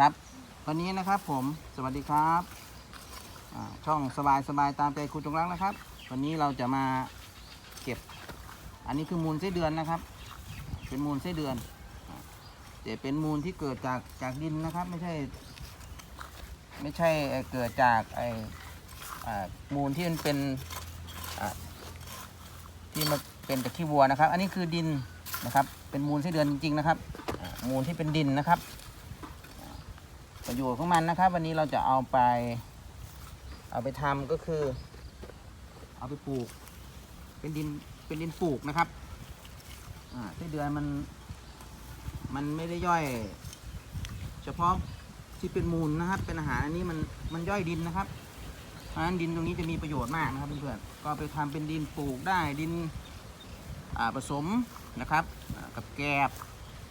ครับ วันนี้นะครับผมสวัสดีครับช่องสบายสบายตามใจคุณจงรักนะครับ วันนี้เราจะมาเก็บ อันนี้คือมูลไส้เดือนนะครับ เป็นมูลไส้เดือนอ่าแต่เป็นมูลที่เกิดจากจากดินนะครับ ไม่ใช่ ไม่ใช่เกิดจากไอมูลที่มันเป็นที่มันเป็นจากขี้วัวนะครับ อันนี้คือดินนะครับ เป็นมูลไส้เดือนจริงๆนะครับ มูลที่เป็นดินนะครับ ประโยชน์ของมันนะครับ วันนี้เราจะเอาไป เอาไปทำก็คือ เอาไปปลูก เป็นดินเป็นดินปลูกนะครับอ่าไส้เดือนมัน มันไม่ได้ย่อย เฉพาะที่เป็นมูลนะครับ เป็นอาหารอันนี้มันมันย่อยดินนะครับเพราะฉะนั้นดินตรงนี้จะมีประโยชน์มากนะครับเพื่อนๆก็ไปทำเป็นดินปลูกได้ดินอ่าผสมนะครับกับแกลบ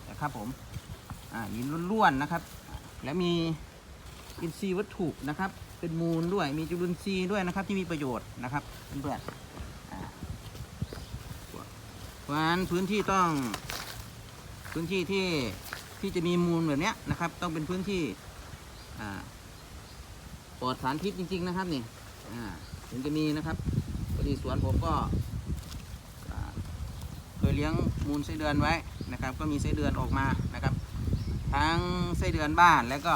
นะครับผมอ่าดินล้วนๆนะครับ และมีอินทรีย์วัตถุนะครับ เป็นมูลด้วยมีจุลินทรีย์ด้วยนะครับ ที่มีประโยชน์นะครับเพื่อนเพราะฉะนั้นพื้นที่ต้องพื้นที่ที่ที่จะมีมูลแบบเนี้ยนะครับ ต้องเป็นพื้นที่ปลอดสารพิษจริง ๆ นะครับนี่ถึงจะมีนะครับพอดีสวนผมก็เคยเลี้ยงมูลไส้เดือนไว้นะครับ ก็มีไส้เดือนออกมานะครับ ทั้งไส้เดือนบ้านแล้วก็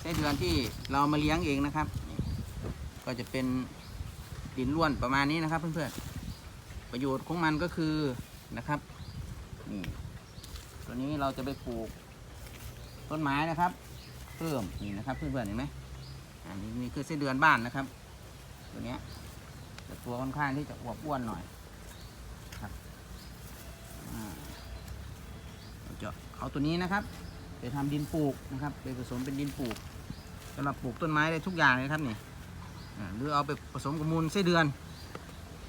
ไส้เดือนที่เรามาเลี้ยงเองนะครับ ก็จะเป็นดินล้วนประมาณนี้นะครับ เพื่อนๆ ประโยชน์ของมันก็คือนะครับนี่ตัวนี้เราจะไปปลูกต้นไม้นะครับ เพิ่มนี่นะครับเพื่อนๆเห็นไหมอันนี้นี่คือไส้เดือนบ้านนะครับ ตัวเนี้ยแต่ตัวค่อนข้างที่จะอวบอ้วนหน่อยครับอ่าเราะ เอาตัวนี้นะครับ ไปทำดินปลูกนะครับ ไปผสมเป็นดินปลูกสำหรับปลูกต้นไม้ได้ทุกอย่างเลยครับนี่หรือเอาไปผสมกับมูลไส้เดือน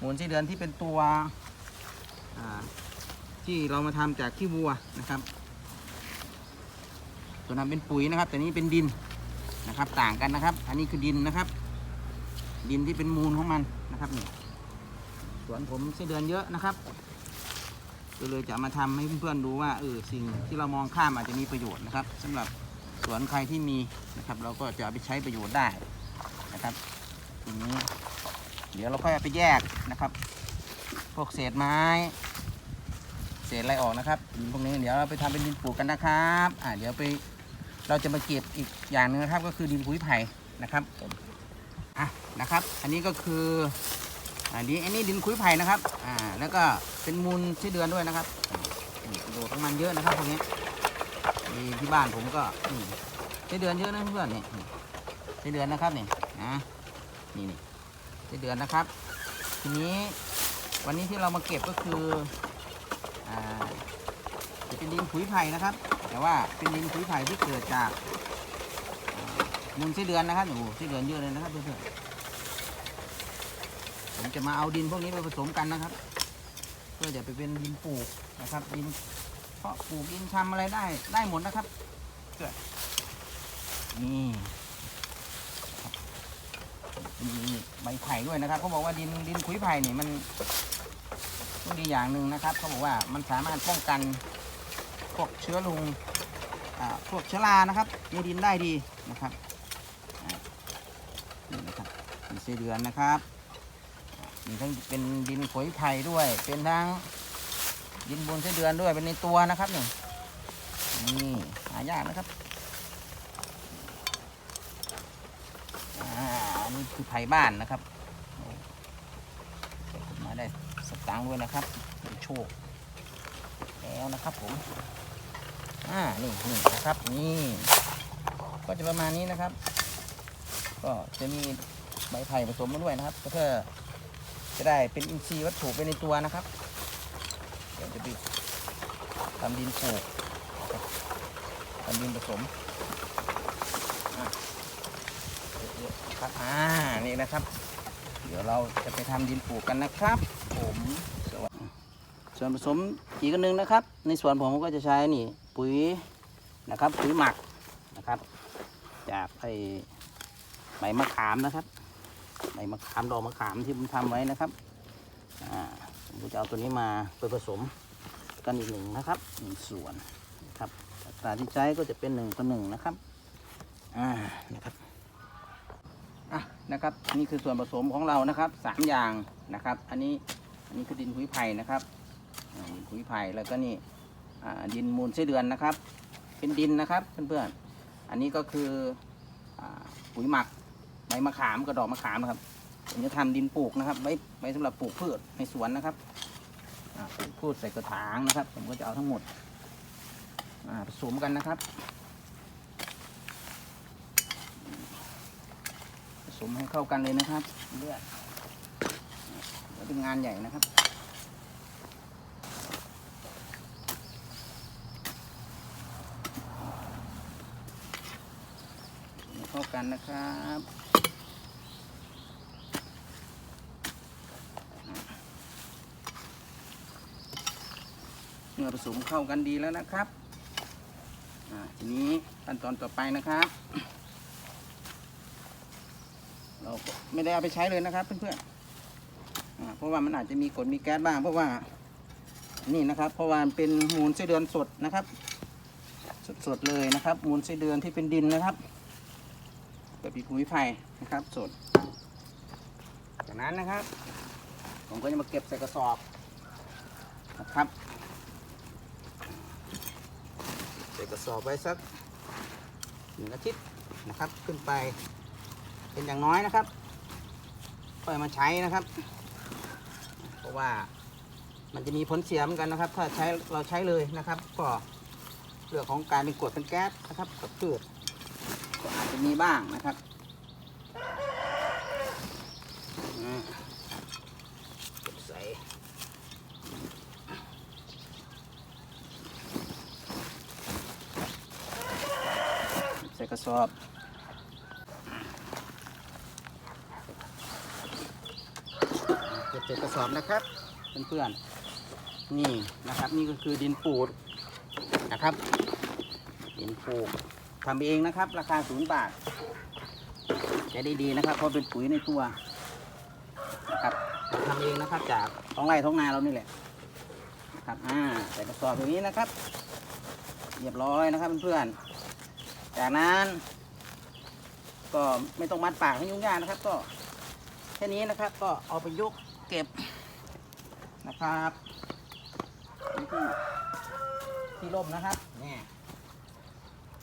มูลไส้เดือนที่เป็นตัวที่เรามาทำจากขี้วัวนะครับ ตัวนั้นเป็นปุ๋ยนะครับ แต่นี้เป็นดินนะครับต่างกันนะครับ อันนี้คือดินนะครับ ดินที่เป็นมูลของมันนะครับนี่สวนผมไส้เดือนเยอะนะครับ ก็เลยจะมาทำให้เพื่อนๆดูว่าเออสิ่งที่เรามองข้ามอาจจะมีประโยชน์นะครับสำหรับสวนใครที่มีนะครับ เราก็จะเอาไปใช้ประโยชน์ได้นะครับทีนี้ เดี๋ยวเราค่อยเอาไปแยกนะครับ พวกเศษไม้ เศษอะไรออกนะครับพวกนี้เดี๋ยวเราไปทำเป็นดินปลูกกันนะครับอ่าเดี๋ยวไปเราจะมาเก็บอีกอย่างหนึงนะครับ ก็คือดินปุ๋ยไผ่นะครับอะนะครับ อันนี้ก็คือ อันนี้อันนี้ดินคุยไผ่นะครับ อ่า แล้วก็เป็นมูลไส้เดือนด้วยนะครับประโยชน์ของมันเยอะนะครับพวกนี้มีที่บ้านผมก็นี่ไส้เดือนเยอะนะเพื่อนๆนี่นี่ไส้เดือนนะครับนี่นะนี่นี่ไส้เดือนนะครับ ทีนี้วันนี้ที่เรามาเก็บก็คืออ่าจะเป็นดินขุยไผ่นะครับ แต่ว่าเป็นดินขุยไผ่ที่เกิดจากมูลไส้เดือนนะครับโอ้โหไส้เดือนเยอะเลยนะครับเพื่อนๆ ผมจะมาเอาดินพวกนี้ไปผสมกันนะครับ เพื่อจะไปเป็นดินปลูกนะครับดินเพาะปลูกดินทำอะไรได้ได้หมดนะครับเกิดนี่มีใบไผ่ด้วยนะครับเขาบอกว่าดินดินขุยไผ่นี่มันต้องดีอย่างหนึ่งนะครับเขาบอกว่ามันสามารถป้องกันพวกเชื้อรุงอ่าพวกเชื้อรานะครับในดินได้ดีนะครับนี่นะครับมีไส้เดือนนะครับ มีทั้งเป็นดินขอยไผ่ด้วย เป็นทั้งดินบนไส้เดือนด้วย เป็นในตัวนะครับนี่นี่หายากนะครับอ่าอันนี่คือไผ่บ้านนะครับมาได้สตางค์ด้วยนะครับโชคแล้วนะครับผมอ่านี่นี่นะครับนี่ก็จะประมาณนี้นะครับ ก็จะมีใบไผ่ผสมมาด้วยนะครับ ก็เพื่อ จะได้เป็นอินทรีย์วัตถุไปในตัวนะครับ เดี๋ยวจะไปทำดินปลูกทำดินผสมครับอ่านี่นะครับ เดี๋ยวเราจะไปทำดินปลูกกันนะครับ ผมส่วนผสมอีกนหนึ่งนะครับ ในส่วนผมก็จะใช้นี่ปุ๋ยนะครับปุ๋ยหมักนะครับ จากไอใบมะขามนะครับ ใบมะขามดอกมะขามที่ผมทำไว้นะครับอ่าผมจะเอาตัวนี้มาไปผสมกันอีกหนึ่งนะครับหนึ่งส่วนนะครับตราที่ใช้ก็จะเป็นหนึ่งต่อหนึ่งนะครับอ่านะครับอะนะครับนี่คือส่วนผสมของเรานะครับสามอย่างนะครับ อันนี้อันนี้คือดินขุยไผ่นะครับดินขุยไผ่แล้วก็นี่ดินมูลไส้เดือนนะครับ เป็นดินนะครับเพื่อนๆอันนี้ก็คืออปุ๋ยหมักใบมะขามกระดอกมะขามนะครับ ผมจะทำดินปลูกนะครับ ไว้ไว้สำหรับปลูกพืชในสวนนะครับปลูกพืชใส่กระถางนะครับ ผมก็จะเอาทั้งหมดผสมกันนะครับ ผสมให้เข้ากันเลยนะครับเลือดเดี๋ยวเป็นงานใหญ่นะครับเข้ากันนะครับ มื่อผสมเข้ากันดีแล้วนะครับอ่าทีนี้ขั้นตอนต่อไปนะครับ เราไม่ได้เอาไปใช้เลยนะครับ เพื่อนๆอ่าเพราะว่ามันอาจจะมีกรดมีแก๊สบ้าง เพราะว่านี่นะครับ เพราะว่าเป็นมูลไส้เดือนสดนะครับ สดๆเลยนะครับ มูลไส้เดือนที่เป็นดินนะครับแบบปีปุ๋ยไผ่นะครับสด จากนั้นนะครับ ผมก็จะมาเก็บใส่กระสอบนะครับใส่ กระสอบไว้สักหนึ่งอาทิตย์นะครับขึ้นไป เป็นอย่างน้อยนะครับค่อยมาใช้นะครับ เพราะว่ามันจะมีผลเสียเหมือนกันนะครับ ถ้าใช้เราใช้เลยนะครับ ก็เรื่องของการเป็นกรดเป็นแก๊สนะครับกับพืชก็อาจจะมีบ้างนะครับอ่าเก็บใส่ใส่ กระสอบเก็บใส่กระสอบนะครับเพื่อนๆนี่นะครับ นี่ก็คือดินปูดนะครับ ดินปูกทำเองนะครับ ราคาศูนย์บาทใช้ได้ดีนะครับ เพราะเป็นปุ๋ยในตัวนะครับทำเองนะครับ จากท้องไร่ท้องนาเรานี่แหละนะครับอ่าใส่กระสอบอย่างนี้นะครับเรียบร้อยนะครับเพื่อนๆ จากนั้นก็ไม่ต้องมัดปากให้ยุ่งยากนะครับ ก็แค่นี้นะครับ ก็เอาไปยกเก็บนะครับที่ที่ร่มนะครับนี่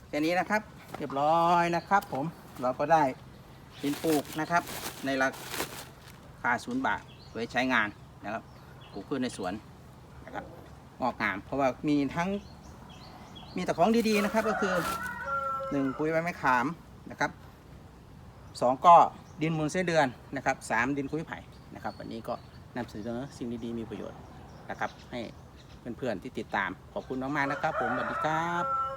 แค่นี้นะครับเรียบร้อยนะครับ ผมเราก็ได้ดินปลูกนะครับ ในราคาศูนย์บาทไว้ใช้งานนะครับปลูกพืชในสวนนะครับงอกงามเพราะว่ามีทั้งมีแต่ของดีๆนะครับ ก็คือ หนึ่งปุ๋ยใบไม้ขามนะครับสองก็ดินมูลเส้นเดือนนะครับสามดินคุ้ยไผ่นะครับ วันนี้ก็นำเสนอสิ่งดีๆมีประโยชน์นะครับ ให้เพื่อนๆที่ติดตามขอบคุณมากๆนะครับ ผมสวัสดีครับ